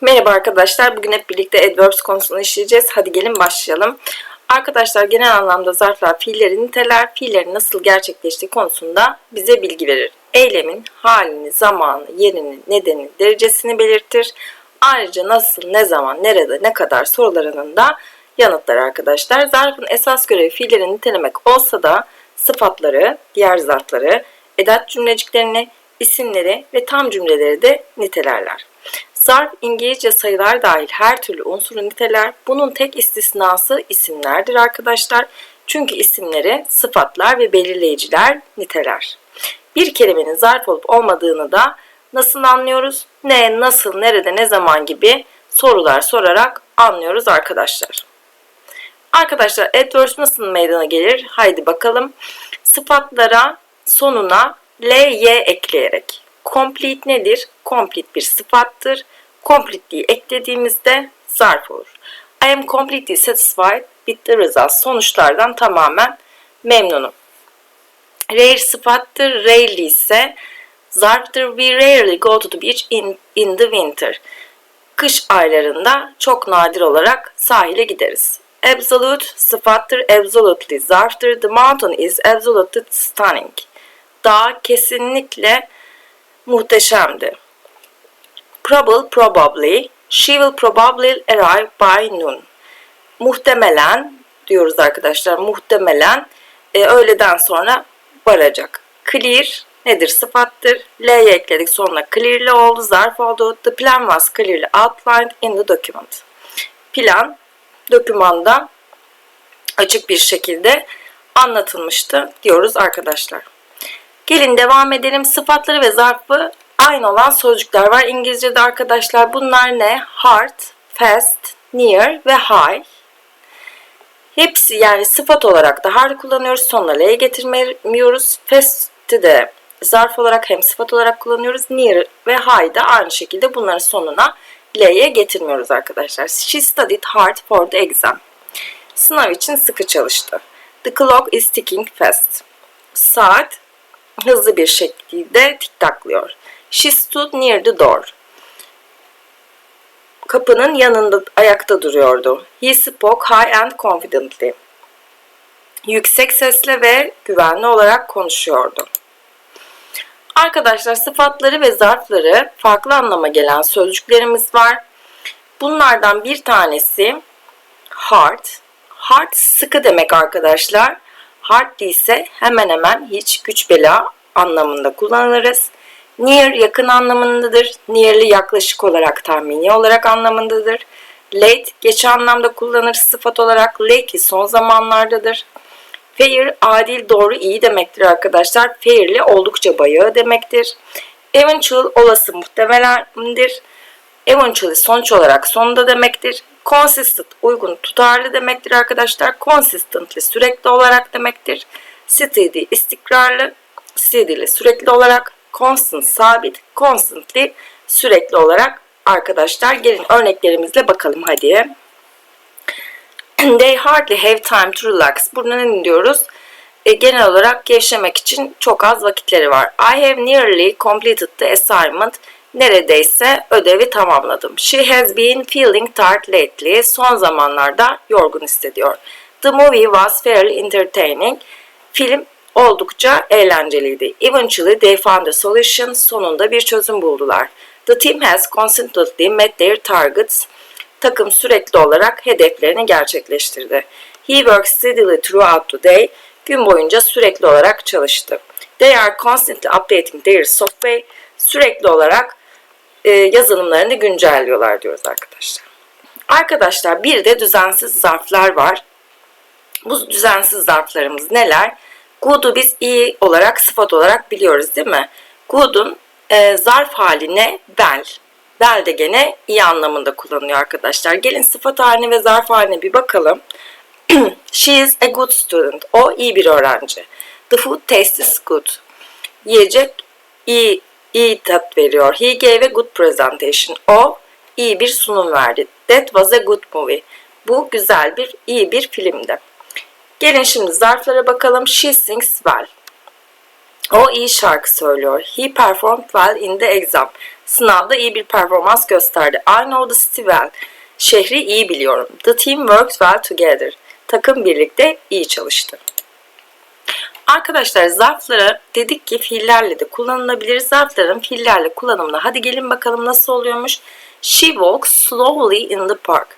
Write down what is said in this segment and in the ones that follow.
Merhaba arkadaşlar. Bugün hep birlikte adverbs konusunu işleyeceğiz. Hadi gelin başlayalım. Arkadaşlar genel anlamda zarflar fiilleri niteler, fiillerin nasıl gerçekleştiği konusunda bize bilgi verir. Eylemin halini, zamanı, yerini, nedeni, derecesini belirtir. Ayrıca nasıl, ne zaman, nerede, ne kadar sorularının da yanıtlar arkadaşlar. Zarfın esas görevi fiilleri nitelemek olsa da sıfatları, diğer zarfları, edat cümleciklerini, isimleri ve tam cümleleri de nitelerler. Zarf İngilizce sayılar dahil her türlü unsuru niteler. Bunun tek istisnası isimlerdir arkadaşlar. Çünkü isimleri sıfatlar ve belirleyiciler niteler. Bir kelimenin zarf olup olmadığını da nasıl anlıyoruz? Ne, nasıl, nerede, ne zaman gibi sorular sorarak anlıyoruz arkadaşlar. Arkadaşlar adverbs nasıl meydana gelir? Haydi bakalım. Sıfatlara sonuna ly ekleyerek. Complete nedir? Complete bir sıfattır. Complete'liği eklediğimizde zarf olur. I am completely satisfied with the results. Sonuçlardan tamamen memnunum. Rare sıfattır. Rarely ise zarftır. We rarely go to the beach in, in the winter. Kış aylarında çok nadir olarak sahile gideriz. Absolute sıfattır. Absolutely zarftır. The mountain is absolutely stunning. Dağ kesinlikle muhteşemdi. Probable, probably. She will probably arrive by noon. Muhtemelen diyoruz arkadaşlar. Muhtemelen e, öğleden sonra varacak. Clear nedir? Sıfattır. L'ye ekledik. Sonuna clearly oldu. Zarf oldu. The plan was clearly outlined in the document. Plan dokümanda açık bir şekilde anlatılmıştı diyoruz arkadaşlar. Gelin devam edelim. Sıfatları ve zarfı aynı olan sözcükler var. İngilizce'de arkadaşlar bunlar ne? Hard, fast, near ve high. Hepsi yani sıfat olarak da hard kullanıyoruz. Sonuna L'ye getirmiyoruz. Fast'i de zarf olarak hem sıfat olarak kullanıyoruz. Near ve high da aynı şekilde bunların sonuna L'ye getirmiyoruz arkadaşlar. She studied hard for the exam. Sınav için sıkı çalıştı. The clock is ticking fast. Saat hızlı bir şekilde tiktaklıyor. She stood near the door. Kapının yanında ayakta duruyordu. He spoke high and confidently. Yüksek sesle ve güvenli olarak konuşuyordu. Arkadaşlar sıfatları ve zarfları farklı anlama gelen sözcüklerimiz var. Bunlardan bir tanesi hard. Hard sıkı demek arkadaşlar. Hard ise hemen hemen hiç güç bela anlamında kullanırız. Near yakın anlamındadır. Nearly yaklaşık olarak tahmini olarak anlamındadır. Late geç anlamda kullanır sıfat olarak. Lately son zamanlardadır. Fair adil doğru iyi demektir arkadaşlar. Fairly oldukça bayağı demektir. Eventual olası muhtemelendir. Eventually sonuç olarak sonunda demektir. Consistent uygun tutarlı demektir arkadaşlar. Consistently sürekli olarak demektir. Steady istikrarlı. Steadily sürekli olarak. Constant sabit. Constantly sürekli olarak arkadaşlar. Gelin örneklerimizle bakalım hadi. They hardly have time to relax. Burada ne diyoruz? E, genel olarak gevşemek için çok az vakitleri var. I have nearly completed the assignment. Neredeyse ödevi tamamladım. She has been feeling tired lately. Son zamanlarda yorgun hissediyor. The movie was fairly entertaining. Film oldukça eğlenceliydi. Eventually they found a solution. Sonunda bir çözüm buldular. The team has consistently met their targets. Takım sürekli olarak hedeflerini gerçekleştirdi. He worked steadily throughout the day. Gün boyunca sürekli olarak çalıştı. They are constantly updating their software. Sürekli olarak e, yazılımlarını güncelliyorlar diyoruz arkadaşlar. Arkadaşlar bir de düzensiz zarflar var. Bu düzensiz zarflarımız neler? Good'u biz iyi olarak, sıfat olarak biliyoruz değil mi? Good'un e, zarf haline bel. Bel de gene iyi anlamında kullanılıyor arkadaşlar. Gelin sıfat haline ve zarf haline bir bakalım. She is a good student. O iyi bir öğrenci. The food tastes good. Yiyecek iyi iyi tat veriyor. He gave a good presentation. O iyi bir sunum verdi. That was a good movie. Bu güzel bir, iyi bir filmdi. Gelin şimdi zarflara bakalım. She sings well. O iyi şarkı söylüyor. He performed well in the exam. Sınavda iyi bir performans gösterdi. I know the city well. Şehri iyi biliyorum. The team worked well together. Takım birlikte iyi çalıştı. Arkadaşlar zarflara dedik ki fiillerle de kullanılabilir. Zarfların fiillerle kullanımına hadi gelin bakalım nasıl oluyormuş. She walks slowly in the park.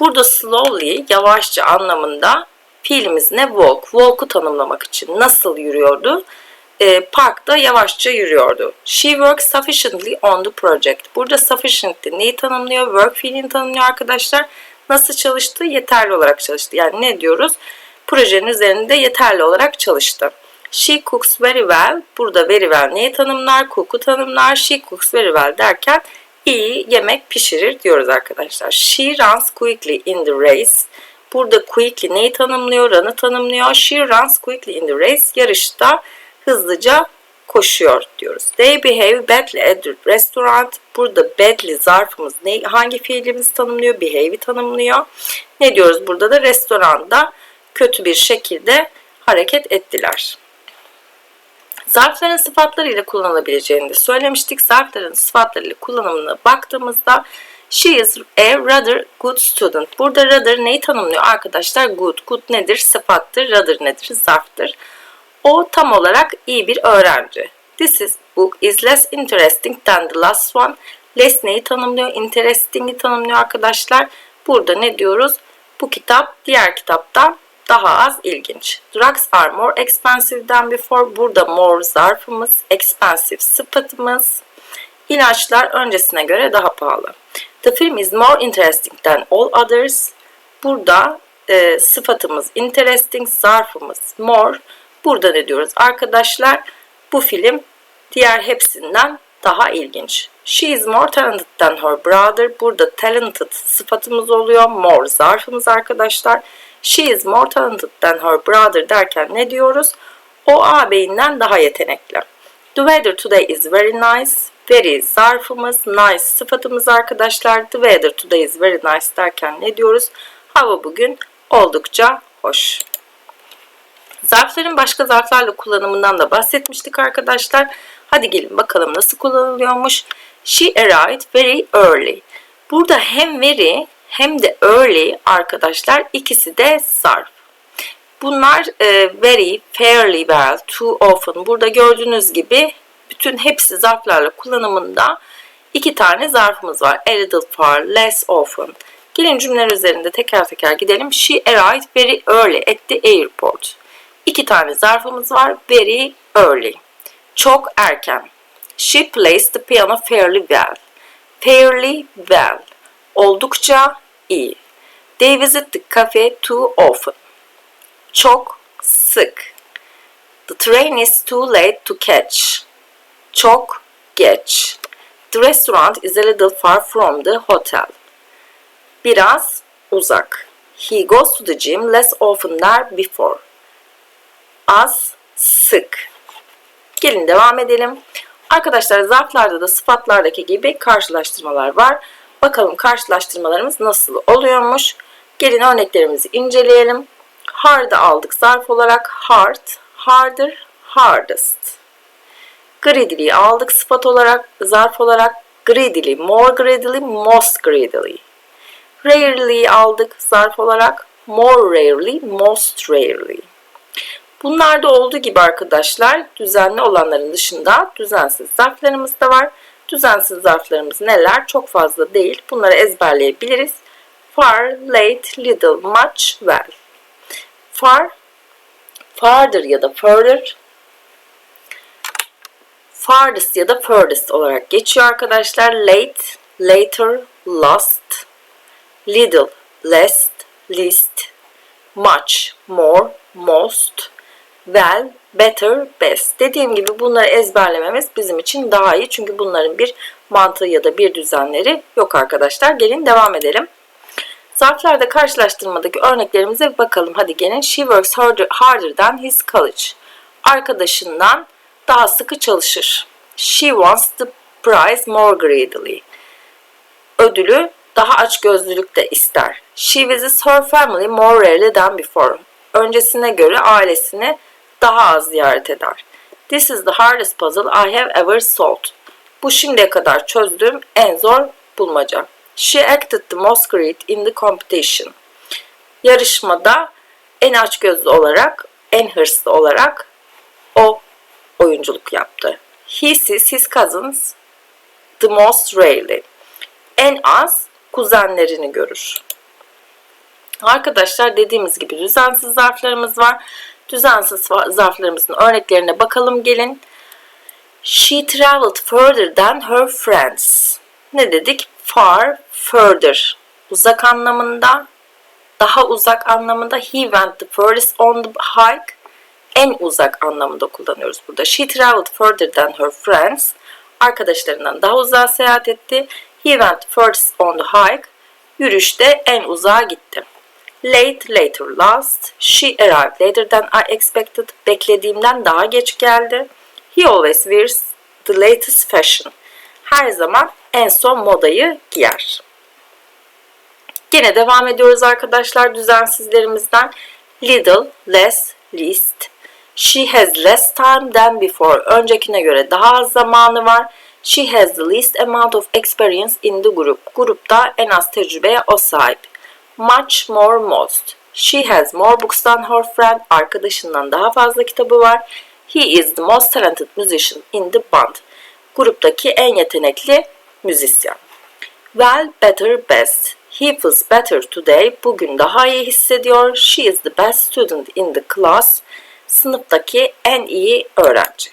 Burada slowly yavaşça anlamında fiilimiz ne? Walk. Walk'u tanımlamak için nasıl yürüyordu? Ee, parkta yavaşça yürüyordu. She works sufficiently on the project. Burada sufficiently neyi tanımlıyor? Work fiilini tanımlıyor arkadaşlar. Nasıl çalıştı? Yeterli olarak çalıştı. Yani ne diyoruz? Projenin üzerinde yeterli olarak çalıştı. She cooks very well. Burada very well neyi tanımlar? Cook'u tanımlar. She cooks very well derken iyi yemek pişirir diyoruz arkadaşlar. She runs quickly in the race. Burada quickly neyi tanımlıyor? Run'ı tanımlıyor. She runs quickly in the race. Yarışta hızlıca koşuyor diyoruz. They behave badly at the restaurant. Burada badly zarfımız ne, hangi fiilimizi tanımlıyor? Behave'i tanımlıyor. Ne diyoruz burada da? Restoranda kötü bir şekilde hareket ettiler. Zarfların sıfatlarıyla kullanılabileceğini de söylemiştik. Zarfların sıfatlarıyla kullanımına baktığımızda She is a rather good student. Burada rather neyi tanımlıyor arkadaşlar? Good. Good nedir? Sıfattır. Rather nedir? Zarftır. O tam olarak iyi bir öğrenci. This is book is less interesting than the last one. Less neyi tanımlıyor? Interesting'i tanımlıyor arkadaşlar. Burada ne diyoruz? Bu kitap diğer kitaptan daha az ilginç. Drugs are more expensive than before. Burada more zarfımız, expensive sıfatımız. İlaçlar öncesine göre daha pahalı. The film is more interesting than all others. Burada e, sıfatımız interesting, zarfımız more. Burada ne diyoruz arkadaşlar? Bu film diğer hepsinden daha ilginç. She is more talented than her brother. Burada talented sıfatımız oluyor. More zarfımız arkadaşlar. She is more talented than her brother derken ne diyoruz? O ağabeyinden daha yetenekli. The weather today is very nice. Very zarfımız, nice sıfatımız arkadaşlar. The weather today is very nice derken ne diyoruz? Hava bugün oldukça hoş. Zarfların başka zarflarla kullanımından da bahsetmiştik arkadaşlar. Hadi gelin bakalım nasıl kullanılıyormuş. She arrived very early. Burada hem very hem de early arkadaşlar ikisi de zarf. Bunlar e, very, fairly well, too often. Burada gördüğünüz gibi bütün hepsi zarflarla kullanımında iki tane zarfımız var. A little far, less often. Gelin cümleler üzerinde teker teker gidelim. She arrived very early at the airport. İki tane zarfımız var. Very early. Çok erken. She plays the piano fairly well. Fairly well. Oldukça iyi. They visit the cafe too often. Çok sık. The train is too late to catch. Çok geç. The restaurant is a little far from the hotel. Biraz uzak. He goes to the gym less often than before. Az, sık. Gelin devam edelim. Arkadaşlar zarflarda da sıfatlardaki gibi karşılaştırmalar var. Bakalım karşılaştırmalarımız nasıl oluyormuş. Gelin örneklerimizi inceleyelim. Hard'ı aldık zarf olarak. Hard, harder, hardest. Greedily aldık sıfat olarak, zarf olarak. Greedily, more greedily, most greedily. Rarely aldık zarf olarak. More rarely, most rarely. Bunlarda olduğu gibi arkadaşlar düzenli olanların dışında düzensiz zarflarımız da var. Düzensiz zarflarımız neler? Çok fazla değil. Bunları ezberleyebiliriz. Far, late, little, much, well. Far, farther ya da further. Farthest ya da furthest olarak geçiyor arkadaşlar. Late, later, last, little, less, least, much, more, most, well, better, best. Dediğim gibi bunları ezberlememiz bizim için daha iyi. Çünkü bunların bir mantığı ya da bir düzenleri yok arkadaşlar. Gelin devam edelim. Zarflarda karşılaştırmadaki örneklerimize bakalım. Hadi gelin. She works harder, harder than his college. Arkadaşından daha sıkı çalışır. She wants the prize more greedily. Ödülü daha aç gözlülükte ister. She visits her family more rarely than before. Öncesine göre ailesini daha az ziyaret eder. This is the hardest puzzle I have ever solved. Bu şimdiye kadar çözdüğüm en zor bulmaca. She acted the most great in the competition. Yarışmada en açgözlü olarak, en hırslı olarak oyunculuk yaptı. Sees his cousins the most rarely. En az kuzenlerini görür. Arkadaşlar dediğimiz gibi düzensiz zarflarımız var. Düzensiz zarflarımızın örneklerine bakalım gelin. She traveled further than her friends. Ne dedik? Far, further. Uzak anlamında. Daha uzak anlamında. He went the furthest on the hike. En uzak anlamında kullanıyoruz burada. She traveled further than her friends. Arkadaşlarından daha uzağa seyahat etti. He went furthest on the hike. Yürüyüşte en uzağa gitti. Late, later, last. She arrived later than I expected. Beklediğimden daha geç geldi. He always wears the latest fashion. Her zaman en son modayı giyer. Gene devam ediyoruz arkadaşlar düzensizlerimizden. Little, less, least. She has less time than before. Öncekine göre daha az zamanı var. She has the least amount of experience in the group. Grupta en az tecrübeye o sahip. Much more most. She has more books than her friend. Arkadaşından daha fazla kitabı var. He is the most talented musician in the band. Gruptaki en yetenekli müzisyen. Well, better, best. He feels better today. Bugün daha iyi hissediyor. She is the best student in the class. Sınıftaki en iyi öğrenci.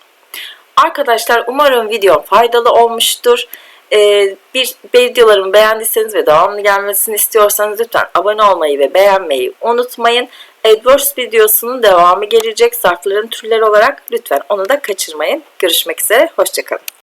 Arkadaşlar umarım video faydalı olmuştur. Ee, bir videolarımı beğendiyseniz ve devamlı gelmesini istiyorsanız lütfen abone olmayı ve beğenmeyi unutmayın. AdWords videosunun devamı gelecek zarfların türleri olarak lütfen onu da kaçırmayın. Görüşmek üzere, hoşçakalın.